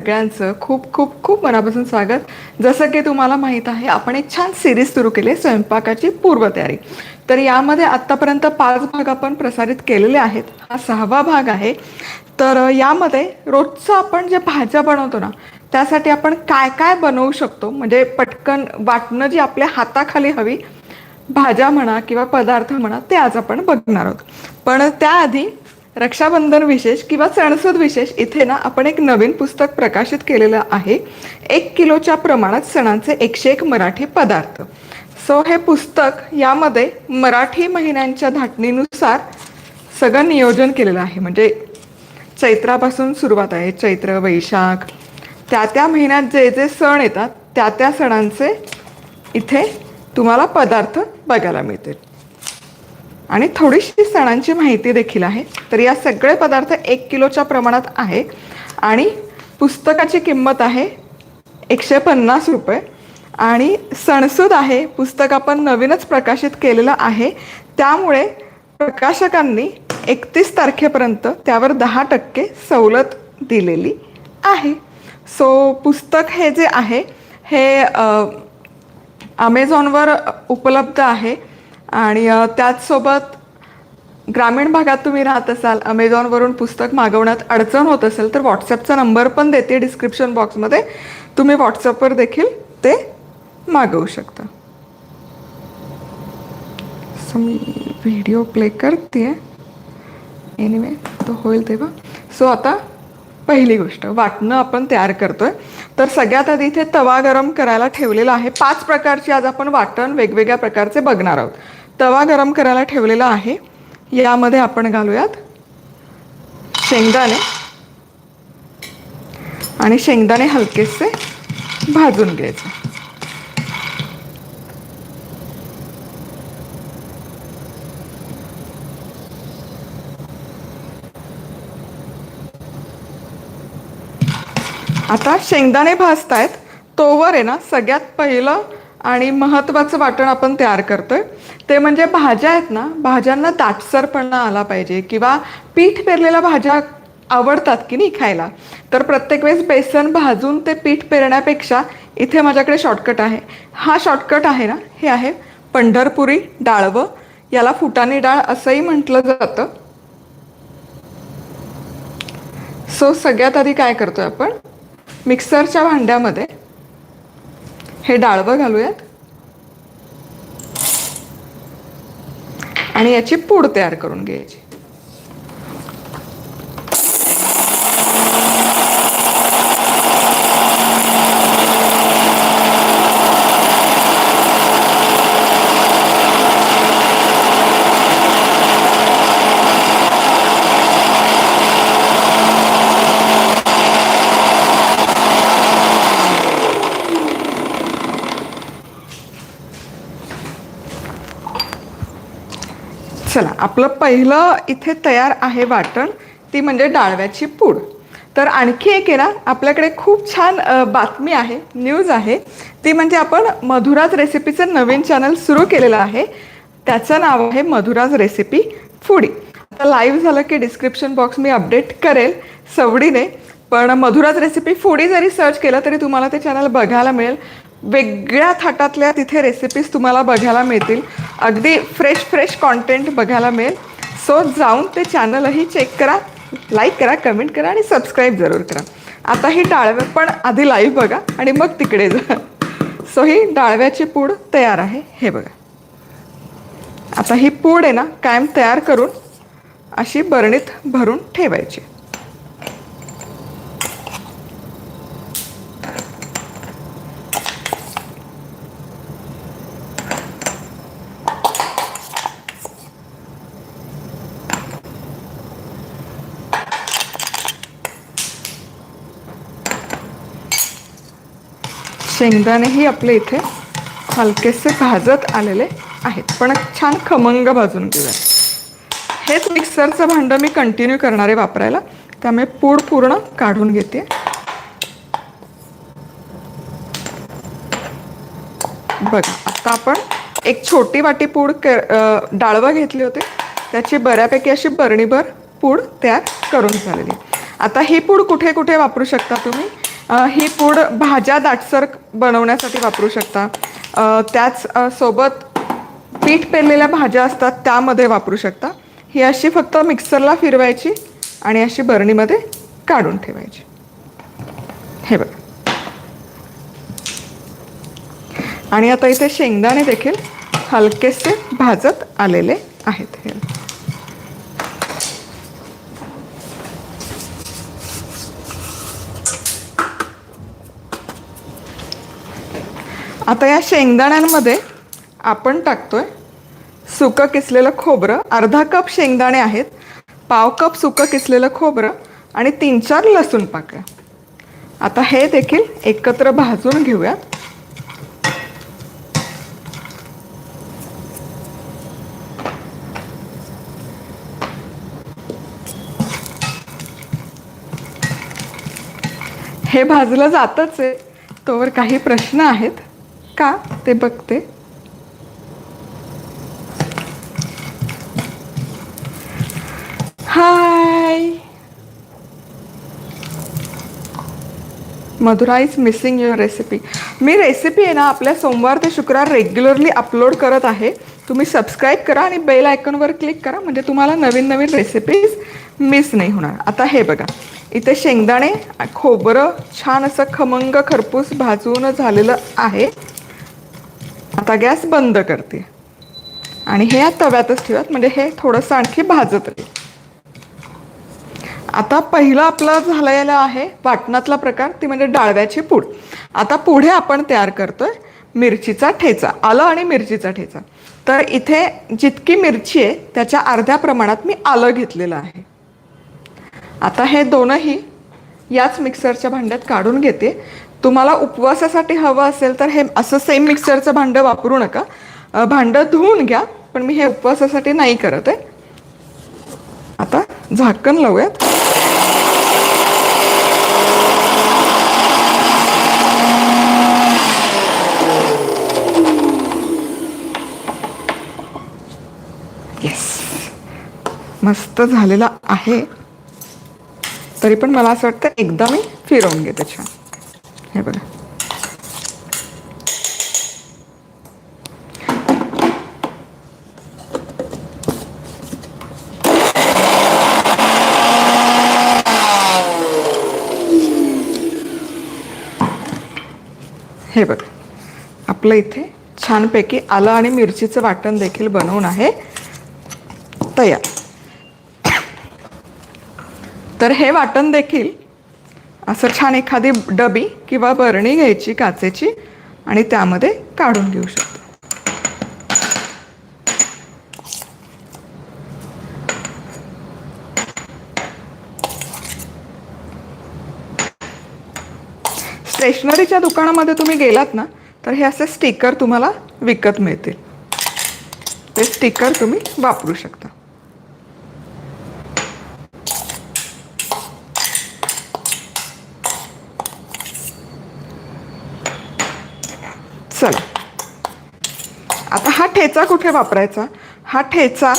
सगळ्यांचं खूप खूप खूप मनापासून स्वागत. जसं की तुम्हाला माहीत आहे आपण एक छान सिरीज सुरू केली स्वयंपाकाची पूर्वतयारी. तर यामध्ये आत्तापर्यंत पाच भाग आपण प्रसारित केलेले आहेत. हा सहावा भाग आहे. तर यामध्ये रोजचं आपण जे भाज्या बनवतो ना त्यासाठी आपण काय काय बनवू शकतो? म्हणजे पटकन वाटणं जी आपल्या हाताखाली हवी भाज्या म्हणा किंवा पदार्थ म्हणा ते आज आपण बघणार आहोत. पण त्याआधी रक्षाबंधन विशेष किंवा सणसद विशेष इथे ना आपण एक नवीन पुस्तक प्रकाशित केलेलं आहे. एक किलोच्या प्रमाणात सणांचे एकशे एक मराठी पदार्थ. सो हे पुस्तक यामध्ये मराठी महिन्यांच्या धाटणीनुसार सगळं नियोजन केलेलं आहे. म्हणजे चैत्रापासून सुरुवात आहे. चैत्र वैशाख त्या त्या महिन्यात जे जे सण येतात त्या त्या सणांचे इथे तुम्हाला पदार्थ बघायला मिळतील. आणि थोडीशी सणांची माहिती देखील आहे. तर या सगळे पदार्थ एक किलोच्या प्रमाणात आहे. आणि पुस्तकाची किंमत आहे एकशे पन्नास रुपये. आणि सणसूद आहे पुस्तक आपण नवीनच प्रकाशित केलेलं आहे. त्यामुळे प्रकाशकांनी एकतीस तारखेपर्यंत त्यावर दहा टक्के सवलत दिलेली आहे. सो पुस्तक हे जे आहे हे अमेझॉनवर उपलब्ध आहे. आणि त्याचसोबत ग्रामीण भागात तुम्ही राहत असाल अमेझॉनवरून पुस्तक मागवण्यात अडचण होत असेल तर व्हॉट्सअपचा नंबर पण देते डिस्क्रिप्शन बॉक्समध्ये. तुम्ही व्हॉट्सअपवर देखील ते मागवू शकता. सो मी व्हिडिओ प्ले करते एनिवे तो होईल तेव्हा. सो आता पहिली गोष्ट वाटणं आपण तयार करतोय. तर सगळ्यात आधी इथे तवा गरम करायला ठेवलेला आहे. पाच प्रकारची आज आपण वाटण वेगवेगळ्या प्रकारचे बघणार आहोत. तवा गरम करायला ठेवलेला आहे. यामध्ये आपण घालूयात शेंगदाणे. आणि शेंगदाणे हलकेसे भाजून घ्यायचे. आता शेंगदाणे भाजतायत तोवर आहे ना सगळ्यात पहिलं आणि महत्त्वाचं वाटण आपण तयार करतोय. ते म्हणजे भाज्या आहेत ना भाज्यांना दाटसरपणा आला पाहिजे किंवा पीठ पेरलेल्या भाज्या आवडतात की नाही खायला. तर प्रत्येक वेळेस बेसन भाजून ते पीठ पेरण्यापेक्षा इथे माझ्याकडे शॉर्टकट आहे. हा शॉर्टकट आहे ना हे आहे पंढरपुरी डाळवं. याला फुटाणी डाळ असंही म्हटलं जातं. सो सगळ्यात आधी काय करतोय आपण? मिक्सरच्या भांड्यामध्ये हे डाळवं घालूयात. आणि याची पूड तयार करून घ्यायची. चला आपलं पहिलं इथे तयार आहे वाटण ती म्हणजे डाळव्याची पूड. तर आणखी एक आहे ना आपल्याकडे खूप छान बातमी आहे न्यूज आहे. ती म्हणजे आपण मधुराज रेसिपीचं नवीन चॅनल सुरू केलेलं आहे. त्याचं नाव आहे मधुराज रेसिपी फुडी. आता लाईव्ह झालं की डिस्क्रिप्शन बॉक्स मी अपडेट करेल सवडीने. पण मधुराज रेसिपी फुडी जरी सर्च केलं तरी तुम्हाला ते चॅनल बघायला मिळेल. वेगळ्या थाटातल्या तिथे रेसिपीज तुम्हाला बघायला मिळतील. अगदी फ्रेश फ्रेश कॉन्टेंट बघायला मिळेल. सो जाऊन ते चॅनलही चेक करा लाईक करा कमेंट करा आणि सबस्क्राईब जरूर करा. आता ही डाळव्या पण आधी लाईव्ह बघा आणि मग तिकडे जा. सो ही डाळव्याची पूड तयार आहे. हे बघा. आता ही पूड आहे ना कायम तयार करून अशी बरणीत भरून ठेवायची. शेंगदाणेही आपले इथे हलकेसे भाजत आलेले आहेत. पण छान खमंग भाजून घेऊया. हेच मिक्सरचं भांडं मी कंटिन्यू करणार आहे वापरायला. त्यामुळे पूड पूर्ण काढून घेते. बघा आता आपण एक छोटी वाटी पूड क डाळवं घेतली होती. त्याची बऱ्यापैकी अशी बरणीभर पूड तयार करून झालेली आता ही पूड कुठे कुठे वापरू शकता तुम्ही? ही पूड भाज्या दाटसर बनवण्यासाठी वापरू शकता. त्याच सोबत पीठ पेरलेल्या भाज्या असतात त्यामध्ये वापरू शकता. ही अशी फक्त मिक्सरला फिरवायची आणि अशी बरणीमध्ये काढून ठेवायची. हे बघा. आणि आता इथे शेंगदाणे देखील हलकेसे भाजत आलेले आहेत. हे आता या शेंगदाण्यांमध्ये आपण टाकतोय सुकं किसलेलं खोबरं. अर्धा कप शेंगदाणे आहेत. पाव कप सुकं किसलेलं खोबरं आणि तीन चार लसूण पाकळ्या. आता हे देखील एकत्र भाजून घेऊयात. हे भाजलं जातच आहे. तोवर काही प्रश्न आहेत. का? ते बघते. Hi Madhura is missing your recipe me recipe आहे ना आपल्या सोमवार ते शुक्रवार रेग्युलरली अपलोड करत आहे. तुम्ही सबस्क्राईब करा आणि बेल आयकॉनवर क्लिक करा म्हणजे तुम्हाला नवीन नवीन रेसिपीज मिस नाही होणार. आता हे बघा. इथे शेंगदाणे खोबरं छान असं खमंग खरपूस भाजून झालेलं आहे. आता गॅस बंद करते. आणि हे या तव्यातच ठेवत म्हणजे हे थोडंसं आणखी भाजत राहील. आता पहिला आपला झालेला आहे वाटणातला प्रकार ती म्हणजे डाळव्याची पूड. आता पुढे आपण तयार करतोय मिरचीचा ठेचा आलं आणि मिरचीचा ठेचा. तर इथे जितकी मिरची आहे त्याच्या अर्ध्या प्रमाणात मी आलं घेतलेलं आहे. आता हे दोनही याच मिक्सरच्या भांड्यात काढून घेते. तुम्हाला उपवासासाठी हवं असेल तर हे असं सेम मिक्सरचं भांडं वापरू नका. भांडं धुवून घ्या पण मी हे उपवासासाठी नाही करत आहे. आता झाकण लावूयात. येस मस्त झालेला आहे. तरी पण मला असं वाटतं एकदा मी फिरवून घेते छान. हे बघा. हे बघ. आपलं इथे छानपैकी आलं आणि मिरचीचं वाटण देखील बनवून आहे. तयार. तर हे वाटण देखील असं छान एखादी डबी किंवा बरणी घ्यायची काचेची आणि त्यामध्ये काढून घेऊ शकतो. स्टेशनरीच्या दुकानामध्ये तुम्ही गेलात ना तर हे असे स्टिकर तुम्हाला विकत मिळतील. ते स्टिकर तुम्ही वापरू शकता. चला. आता हा ठेचा कुठे वापरायचा? हा ठेचा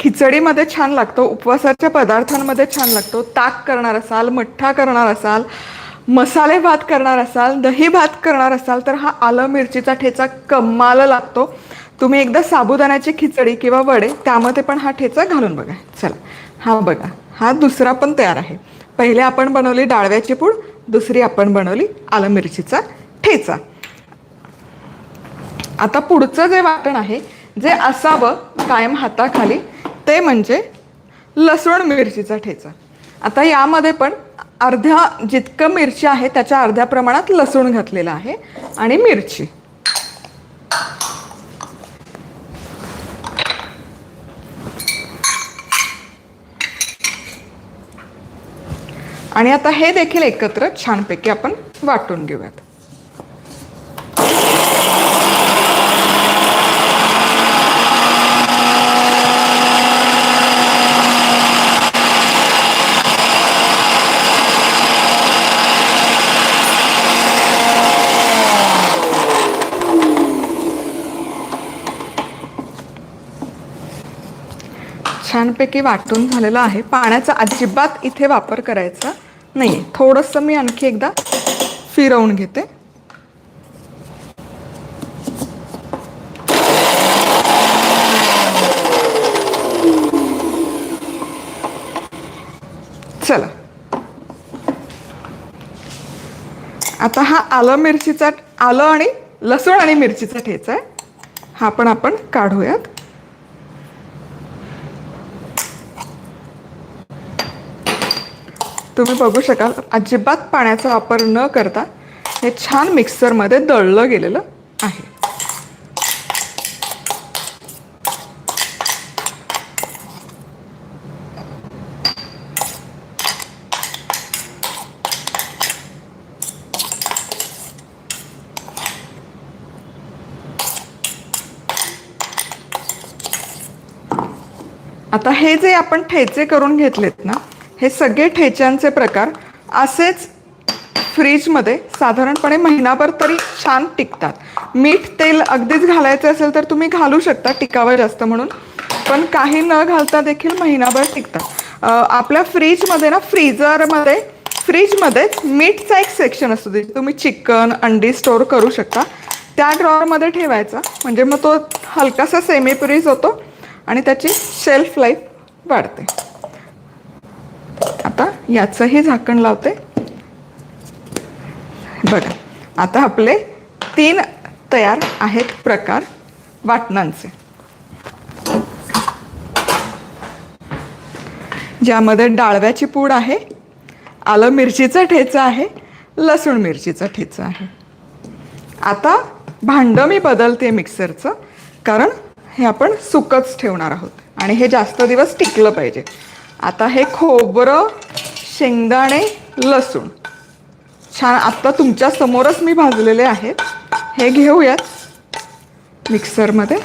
खिचडीमध्ये छान लागतो उपवासाच्या पदार्थांमध्ये छान लागतो. ताक करणार असाल मठ्ठा करणार असाल मसाले भात करणार असाल दही भात करणार असाल तर हा आलं मिरचीचा ठेचा कमाल लागतो. तुम्ही एकदा साबुदाण्याची खिचडी किंवा वडे त्यामध्ये पण हा ठेचा घालून बघा. चला. हा बघा. हा दुसरा पण तयार आहे. पहिले आपण बनवली डाळव्याची पूड दुसरी आपण बनवली आलं मिरचीचा ठेचा. आता पुढचं जे वाटण आहे जे असावं कायम हाताखाली ते म्हणजे लसूण मिरचीचा ठेचा. आता यामध्ये पण अर्ध्या जितकं मिरची आहे त्याच्या अर्ध्या प्रमाणात लसूण घातलेलं आहे आणि मिरची. आणि आता हे देखील एकत्र छानपैकी आपण वाटून घेऊयात. छानपैकी वाटून झालेलं आहे. पाण्याचा अजिबात इथे वापर करायचा नाही थोडंसं मी आणखी एकदा फिरवून घेते. चला. आता हा आलं मिरचीचा आलं आणि लसूण आणि मिरचीचा ठेचा आहे. हा पण आपण काढूयात. तुम्ही बघू शकाल अजिबात पाण्याचा वापर न करता हे छान मिक्सरमध्ये दळलं गेलेलं आहे. आता हे जे आपण ठेचे करून घेतलेत ना हे सगळे ठेच्यांचे प्रकार असेच फ्रीजमध्ये साधारणपणे महिनाभर तरी छान टिकतात. मीठ तेल अगदीच घालायचं असेल तर तुम्ही घालू शकता टिकावं जास्त म्हणून. पण काही न घालता देखील महिनाभर टिकतात. आपल्या फ्रीजमध्ये ना फ्रीजरमध्ये फ्रीजमध्येच मीठचा एक सेक्शन असतो. तिथे तुम्ही चिकन अंडी स्टोअर करू शकता. त्या ड्रॉवरमध्ये ठेवायचा. म्हणजे मग तो हलकासा सेमी फ्रीज होतो आणि त्याची शेल्फ लाईफ वाढते. आता याचंही झाकण लावते. बघा आता आपले तीन तयार आहेत प्रकार वाटणांचे. ज्यामध्ये डाळव्याची पूड आहे आलं मिरचीचा ठेचा आहे लसूण मिरचीचा ठेचा आहे. आता भांडं मी बदलते मिक्सरचं कारण हे आपण सुकच ठेवणार आहोत. आणि हे जास्त दिवस टिकलं पाहिजे. आता हे खोबरं शेंगदाणे लसूण. छान आत्ता तुमच्या समोरच मी भाजलेले आहेत. हे घेऊयात मिक्सरमध्ये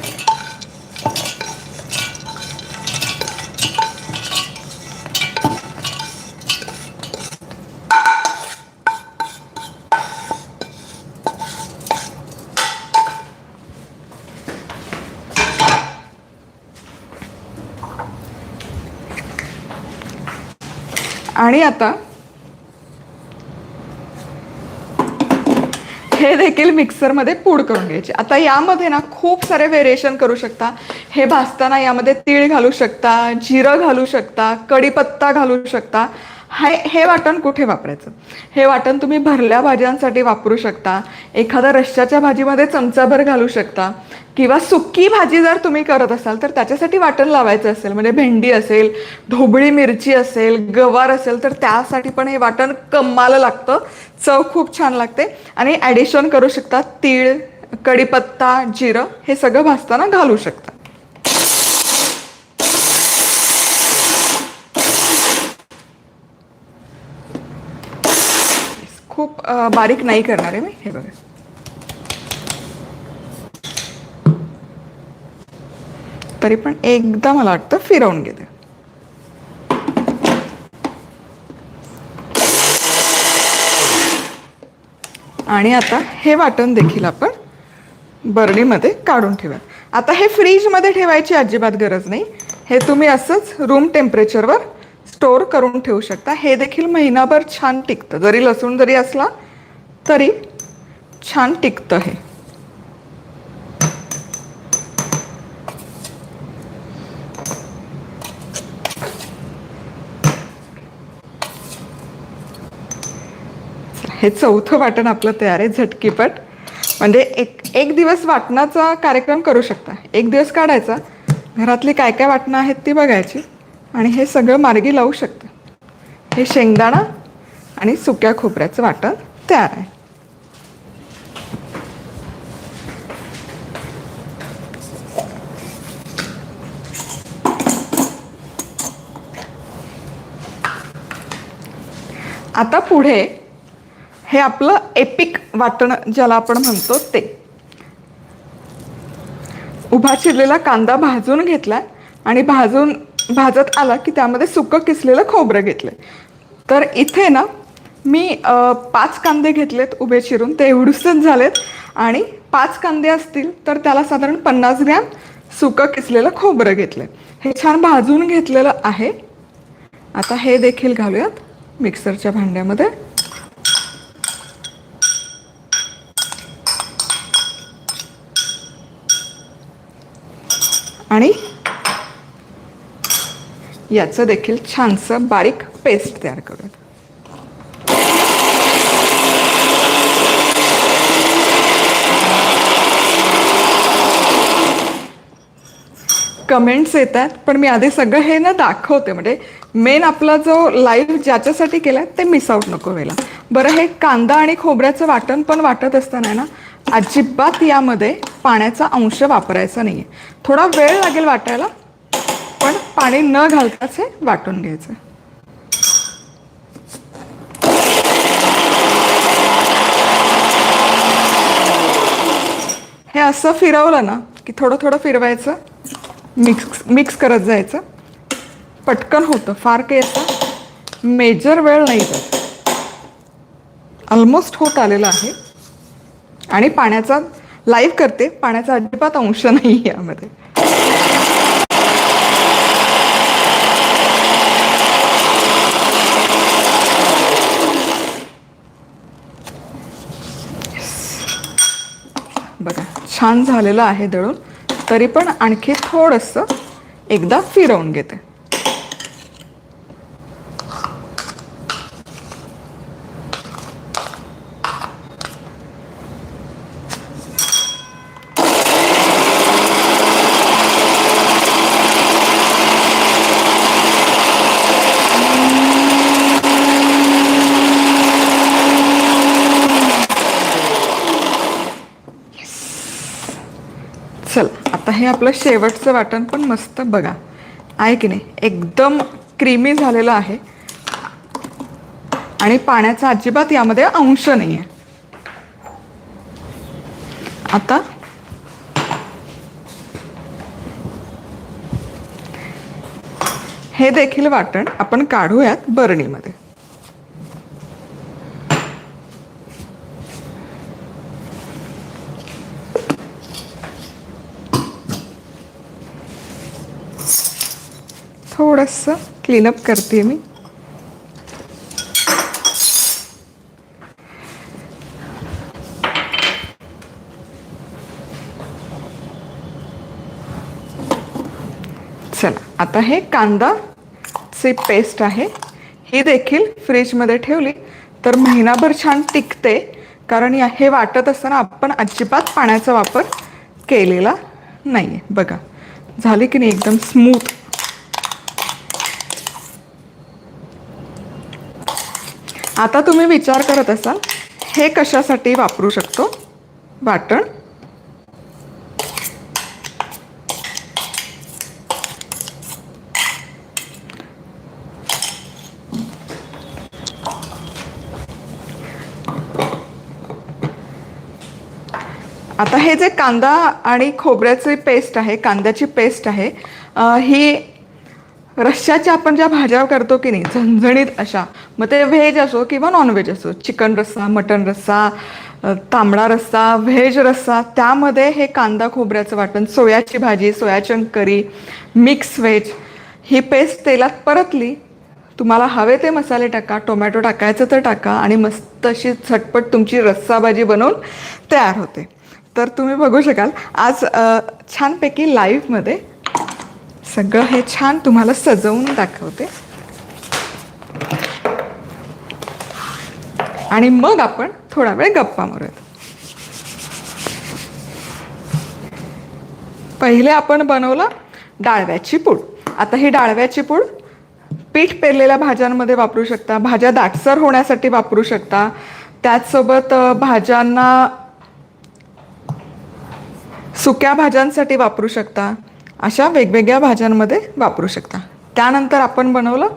आणि आता हे देखील मिक्सरमध्ये पूड करून घ्यायचे. आता यामध्ये ना खूप सारे व्हेरिएशन करू शकता. हे भाजताना यामध्ये तीळ घालू शकता जिरं घालू शकता कढीपत्ता घालू शकता. हे हे वाटण कुठे वापरायचं? हे वाटण तुम्ही भरल्या भाज्यांसाठी वापरू शकता. एखाद्या रश्श्याच्या भाजीमध्ये चमचाभर घालू शकता. किंवा सुक्की भाजी जर तुम्ही करत असाल तर त्याच्यासाठी वाटण लावायचं असेल. म्हणजे भेंडी असेल ढोबळी मिरची असेल गवार असेल तर त्यासाठी पण हे वाटण कम्माल लागतं. चव खूप छान लागते. आणि ॲडिशन करू शकता तीळ कढीपत्ता जिरं हे सगळं भाजताना घालू शकता खूप अ, बारीक नाही करणार आहे मी. हे बघा. तरी पण एकदा मला वाटतं फिरवून घेते. आणि आता हे वाटण देखील आपण बर्डीमध्ये काढून ठेवा आता हे फ्रीजमध्ये ठेवायची अजिबात गरज नाही. हे तुम्ही असंच रूम टेम्परेचरवर स्टोअर करून ठेवू शकता. हे देखील महिनाभर छान टिकतं. जरी लसूण जरी असला तरी छान टिकतं हे. हे चौथं वाटण आपलं तयार आहे झटकीपट. म्हणजे एक एक दिवस वाटणाचा कार्यक्रम करू शकता. एक दिवस काढायचा. घरातली काय काय वाटणं आहेत ती बघायची. आणि हे सगळं मार्गी लावू शकते. हे शेंगदाणा आणि सुक्या खोबऱ्याचं वाटण तयार आहे. आता पुढे हे आपलं एपिक वाटण ज्याला आपण म्हणतो ते. उभा चिरलेला कांदा भाजून घेतलाय आणि भाजून भाजत आला की त्यामध्ये सुकं किसलेलं खोबरं घेतलं तर इथे ना मी पाच कांदे घेतलेत उभे चिरून ते एवढूसच झालेत. आणि पाच कांदे असतील तर त्याला साधारण पन्नास ग्रॅम सुकं किसलेलं खोबरं घेतलं हे छान भाजून घेतलेलं आहे. आता हे देखील घालूयात मिक्सरच्या भांड्यामध्ये. आणि याचं देखील छानसं बारीक पेस्ट तयार करूयात कमेंट्स येतात पण मी आधी सगळं हे ना दाखवते. म्हणजे मेन आपला जो लाईव्ह ज्याच्यासाठी केलाय ते मिस आउट नको व्हायला. बरं हे कांदा आणि खोबऱ्याचं वाटण पण वाटत असताना ना अजिबात यामध्ये पाण्याचा अंश वापरायचा नाही आहे थोडा वेळ लागेल वाटायला पण पाणी न घालताच हे वाटून घ्यायचं. हे असं फिरवलं ना की थोडं थोडं फिरवायचं मिक्स मिक्स करत जायचं. पटकन होतं फार काही असं मेजर वेळ नाही जात ऑलमोस्ट होत आलेलं आहे. आणि पाण्याचा लाईव्ह करते पाण्याचा अजिबात अंश नाही यामध्ये बघा छान झालेलं आहे दळून तरी पण आणखी थोडंसं एकदा फिरवून घेते चल आता हे आपलं शेवटचं वाटण पण मस्त बघा. आहे की नाही? एकदम क्रीमी झालेलं आहे. आणि पाण्याचा अजिबात यामध्ये अंश नाही आहे आता हे देखील वाटण आपण काढूयात बरणीमध्ये. थोडंसं क्लीनअप करते मी. चला आता हे कांदा चे पेस्ट आहे. ही देखील फ्रीजमध्ये ठेवली. तर महिनाभर छान टिकते कारण या हे वाटत असताना आपण अजिबात पाण्याचा वापर केलेला नाही आहे बघा झाली की नाही एकदम स्मूथ आता तुम्ही विचार करत असाल हे कशासाठी वापरू शकतो? वाटण? आता हे जे कांदा आणि खोबऱ्याची पेस्ट आहे कांद्याची पेस्ट आहे ही रश्श्याच्या आपण ज्या भाज्या करतो की नाही झणझणीत अशा मग ते व्हेज असो किंवा नॉनव्हेज असो चिकन रस्सा मटन रस्सा तांबडा रस्सा व्हेज रस्सा त्यामध्ये हे कांदा खोबऱ्याचं वाटण सोयाची भाजी soya chunk curry mix veg ही पेस्ट तेलात परतली तुम्हाला हवे ते मसाले टाका टोमॅटो टाकायचं तर टाका आणि मस्त अशी झटपट तुमची रस्सा भाजी बनवून तयार होते. तर तुम्ही बघू शकाल आज छानपैकी लाईव्हमध्ये सगळं हे छान तुम्हाला सजवून दाखवते. आणि मग आपण थोडा वेळ गप्पा मारूयात. पहिले आपण बनवलं डाळव्याची पूड. आता ही डाळव्याची पूड पीठ पेरलेल्या भाज्यांमध्ये वापरू शकता भाज्या दाटसर होण्यासाठी वापरू शकता. त्याचसोबत भाज्यांना सुक्या भाज्यांसाठी वापरू शकता. अशा वेगवेगळ्या भाज्यांमध्ये वापरू शकता. त्यानंतर आपण बनवलं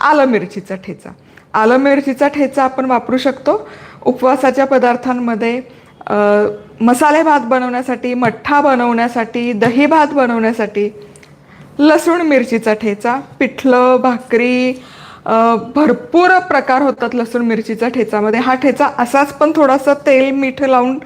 आलं मिरचीचा ठेचा. आलं मिरचीचा ठेचा आपण वापरू शकतो. उपवासाच्या पदार्थांमध्ये मसाले भात बनवण्यासाठी मठ्ठा बनवण्यासाठी दही भात बनवण्यासाठी लसूण मिरचीचा ठेचा पिठलं भाकरी भरपूर प्रकार होतात लसूण मिरचीचा ठेचामध्ये. हा ठेचा असाच पण थोडासा तेल मीठ लावून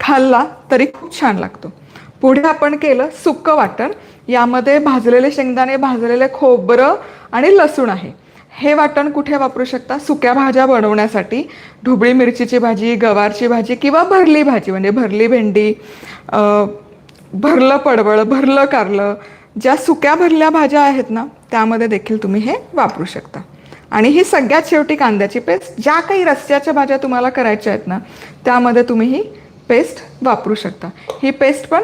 खाल्ला तरी खूप छान लागतो. पुढे आपण केलं सुकं वाटण. यामध्ये भाजलेले शेंगदाणे भाजलेले खोबरं आणि लसूण आहे. हे वाटण कुठे वापरू शकता? सुक्या भाज्या बनवण्यासाठी ढोबळी मिरचीची भाजी गवारची भाजी किंवा भरली भाजी म्हणजे भरली भेंडी भरलं पडवळ भरलं कारलं ज्या सुक्या भरल्या भाज्या आहेत ना त्यामध्ये देखील तुम्ही हे वापरू शकता. आणि ही सगळ्यात शेवटी कांद्याची पेस्ट. ज्या काही रस्त्याच्या भाज्या तुम्हाला करायच्या आहेत ना त्यामध्ये तुम्ही ही पेस्ट वापरू शकता. ही पेस्ट पण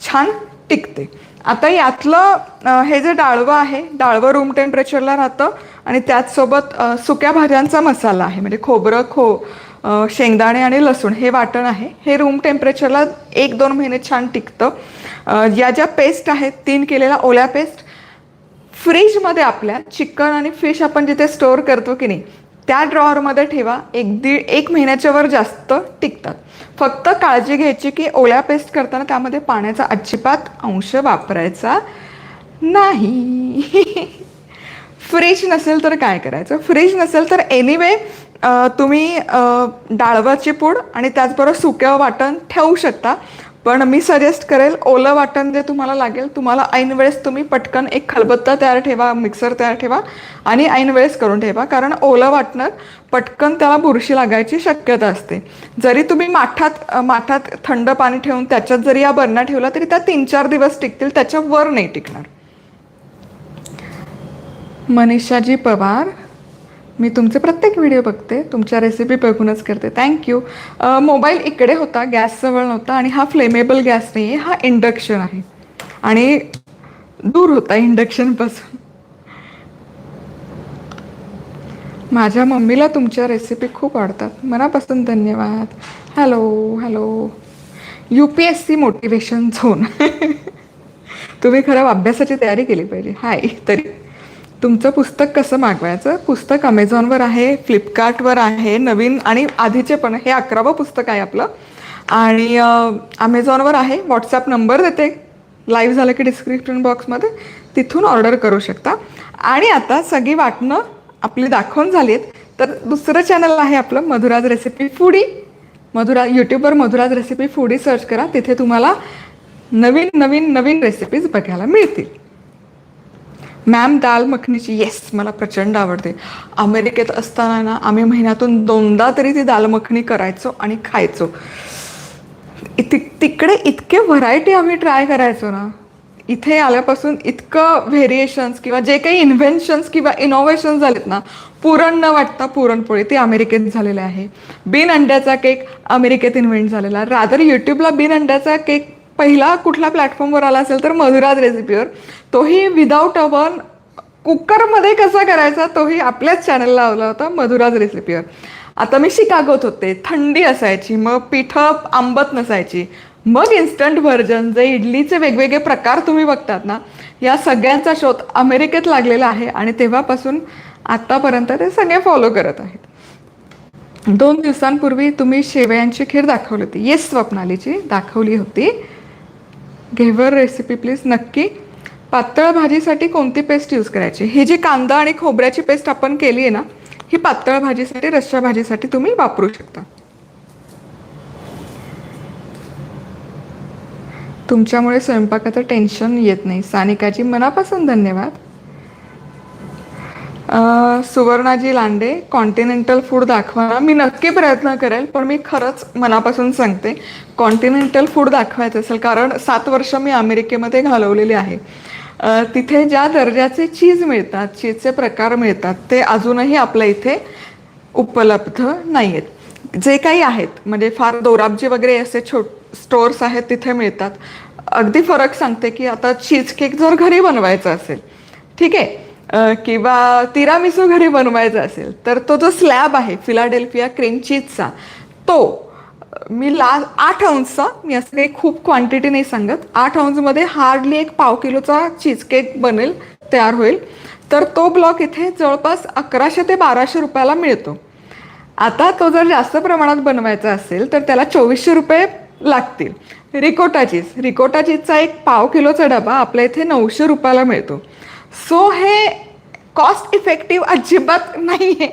छान टिकते. आता यातलं हे जे डाळवं आहे डाळवं रूम टेम्परेचरला राहतं आणि त्याचसोबत सुक्या भाज्यांचा मसाला आहे. म्हणजे खोबरं खो शेंगदाणे आणि लसूण हे वाटण आहे. हे रूम टेम्परेचरला एक दोन महिने छान टिकतं. या ज्या पेस्ट आहेत तीन केलेल्या ओल्या पेस्ट फ्रीजमध्ये आपल्या चिकन आणि फिश आपण जिथे स्टोअर करतो की नाही त्या ड्रॉवरमध्ये ठेवा. एक दीड एक महिन्याच्या वर जास्त टिकतात. फक्त काळजी घ्यायची की ओल्या पेस्ट करताना त्यामध्ये पाण्याचा अजिबात अंश वापरायचा नाही. फ्रीज नसेल तर काय करायचं? फ्रीज नसेल तर एनिवे तुम्ही डाळवाची पूड आणि त्याचबरोबर सुक्या वाटण ठेवू शकता. पण मी सजेस्ट करेल ओलं वाटण जे तुम्हाला लागेल तुम्हाला ऐन वेळेस तुम्ही पटकन एक खलबत्ता तयार ठेवा मिक्सर तयार ठेवा आणि ऐन वेळेस करून ठेवा कारण ओलं वाटणं पटकन त्याला बुरशी लागायची शक्यता असते. जरी तुम्ही माठात माठात थंड पाणी ठेवून त्याच्यात जरी या बरण्या ठेवला तरी त्या तीन चार दिवस टिकतील त्याच्या वर नाही टिकणार. मनीषाजी पवार मी तुमचे प्रत्येक व्हिडिओ बघते. तुमच्या रेसिपी बघूनच करते. थँक्यू मोबाईल इकडे होता गॅसजवळ नव्हता आणि हा फ्लेमेबल गॅस नाही आहे हा इंडक्शन आहे. आणि दूर होता इंडक्शनपासून माझ्या मम्मीला तुमच्या रेसिपी खूप आवडतात. मनापासून धन्यवाद. Hello hello U P S C motivation zone तुम्ही खरं अभ्यासाची तयारी केली पाहिजे. हाय तरी. तुमचं पुस्तक कसं मागवायचं? पुस्तक अमेझॉनवर आहे फ्लिपकार्टवर आहे नवीन आणि आधीचे पण हे अकरावं पुस्तक आहे आपलं. आणि अमेझॉनवर आहे व्हॉट्सॲप नंबर देते. लाईव्ह झालं की डिस्क्रिप्शन बॉक्समध्ये तिथून ऑर्डर करू शकता. आणि आता सगळी वाटणं आपली दाखवून झाली आहेत तर दुसरं चॅनल आहे आपलं मधुराज रेसिपी फूडी मधुरा यूट्यूबवर मधुराज रेसिपी फूडी सर्च करा. तिथे तुम्हाला नवीन नवीन नवीन रेसिपीज बघायला मिळतील. मॅम दाल मखनीची येस मला प्रचंड आवडते. अमेरिकेत असताना ना आम्ही महिन्यातून दोनदा तरी ती दाल मखनी करायचो आणि खायचो. ति तिकडे इतके व्हरायटी आम्ही ट्राय करायचो ना. इथे आल्यापासून इतकं व्हेरिएशन्स किंवा जे काही इन्व्हेन्शन्स किंवा इनोव्हेशन झालेत ना पुरण न वाटता पुरणपोळी ती अमेरिकेत झालेली आहे. बिन अंड्याचा केक अमेरिकेत इन्व्हेंट झालेला. रादर यूट्यूबला बिन अंड्याचा केक पहिला कुठला प्लॅटफॉर्मवर आला असेल तर मधुराज रेसिपीवर तोही विदाऊट अवन कुकरमध्ये कसा करायचा? तोही आपल्याच चॅनलला लावला होता मधुराज रेसिपीवर आता मी शिकागोत होते. थंडी असायची मग पिठं आंबत नसायची. मग इन्स्टंट व्हर्जन जे इडलीचे वेगवेगळे प्रकार तुम्ही बघतात ना या सगळ्यांचा शोध अमेरिकेत लागलेला आहे आणि तेव्हापासून आत्तापर्यंत ते सगळे फॉलो करत आहेत. दोन दिवसांपूर्वी तुम्ही शेवयांची खीर दाखवली होती. येस स्वप्नालीची दाखवली होती. घेवर रेसिपी प्लीज नक्की. पातळ भाजीसाठी कोणती पेस्ट यूज करायची? ही जी कांदा आणि खोबऱ्याची पेस्ट आपण केली आहे ना ही पातळ भाजीसाठी रस्सा भाजीसाठी तुम्ही वापरू शकता. तुमच्यामुळे स्वयंपाकाचं टेन्शन येत नाही. सानिकाजी मनापासून धन्यवाद. सुवर्णाजी लांडे कॉन्टिनेंटल फूड दाखवा मी नक्की प्रयत्न करेल पण मी खरंच मनापासून सांगते कॉन्टिनेंटल फूड दाखवायचं असेल कारण सात वर्ष मी अमेरिकेमध्ये घालवलेली आहे. तिथे ज्या दर्जाचे चीज मिळतात चीजचे प्रकार मिळतात ते अजूनही आपल्या इथे उपलब्ध नाही आहेत जे काही आहेत म्हणजे फार दोराबजी वगैरे असे छोट स्टोअर्स आहेत तिथे मिळतात. अगदी फरक सांगते की आता चीज केक जर घरी बनवायचा असेल ठीक आहे किंवा तिरामिसू घरी बनवायचा असेल तर तो जो स्लॅब आहे फिलाडेल्फिया क्रीम चीजचा तो मी ला आठ अंशचा मी असं काही खूप क्वांटिटी नाही सांगत आठ अंशमध्ये हार्डली एक पाव किलोचा चीज केक बनेल तयार होईल. तर तो ब्लॉक इथे जवळपास अकराशे ते बाराशे रुपयाला मिळतो. आता तो जर जास्त प्रमाणात बनवायचा असेल तर त्याला चोवीसशे रुपये लागतील. रिकोटा चीज रिकोटा चीजचा एक पाव किलोचा डबा आपल्या इथे नऊशे रुपयाला मिळतो. सो हे कॉस्ट इफेक्टिव्ह अजिबात नाही आहे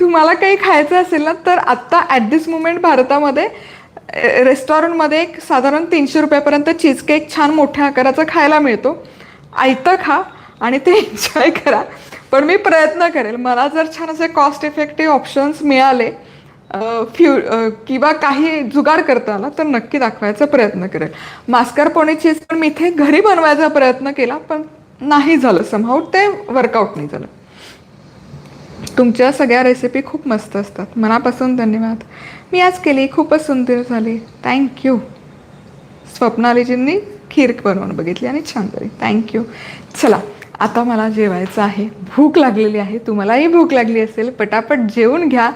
तुम्हाला काही खायचं असेल ना तर आत्ता ॲट दिस मुमेंट भारतामध्ये रेस्टॉरंटमध्ये एक साधारण तीनशे रुपयापर्यंत चीज केक छान मोठ्या आकाराचा खायला मिळतो. आयतं खा आणि ते एन्जॉय करा. पण मी प्रयत्न करेल मला जर छान असे कॉस्ट इफेक्टिव्ह ऑप्शन्स मिळाले फ्यू किंवा काही जुगाड करता आला तर नक्की दाखवायचा प्रयत्न करेल. मास्कारपोने चीज पण मी इथे घरी बनवायचा प्रयत्न केला पण नाही झालं. समहाऊ ते वर्कआउट नाही झालं. तुमच्या सगळ्या रेसिपी खूप मस्त असतात. मनापासून धन्यवाद. मी आज केली खूपच सुंदर झाली. थँक्यू स्वप्नालीजींनी खीर बनवून बघितली आणि छान झाली. थँक्यू चला आता मला जेवायचं आहे. भूक लागलेली आहे. तुम्हालाही भूक लागली असेल पटापट जेवून घ्या.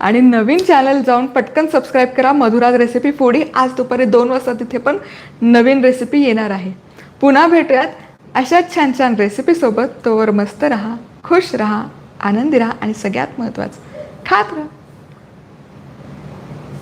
आणि नवीन चॅनल जाऊन पटकन सबस्क्राईब करा. मधुराज रेसिपी फोडी आज दुपारी दोन वाजता तिथे पण नवीन रेसिपी येणार आहे. पुन्हा भेटूयात. अशाच छान छान रेसिपीसोबत तोवर मस्त राहा खुश राहा आनंदी राहा आणि सगळ्यात महत्त्वाचं खात राहा.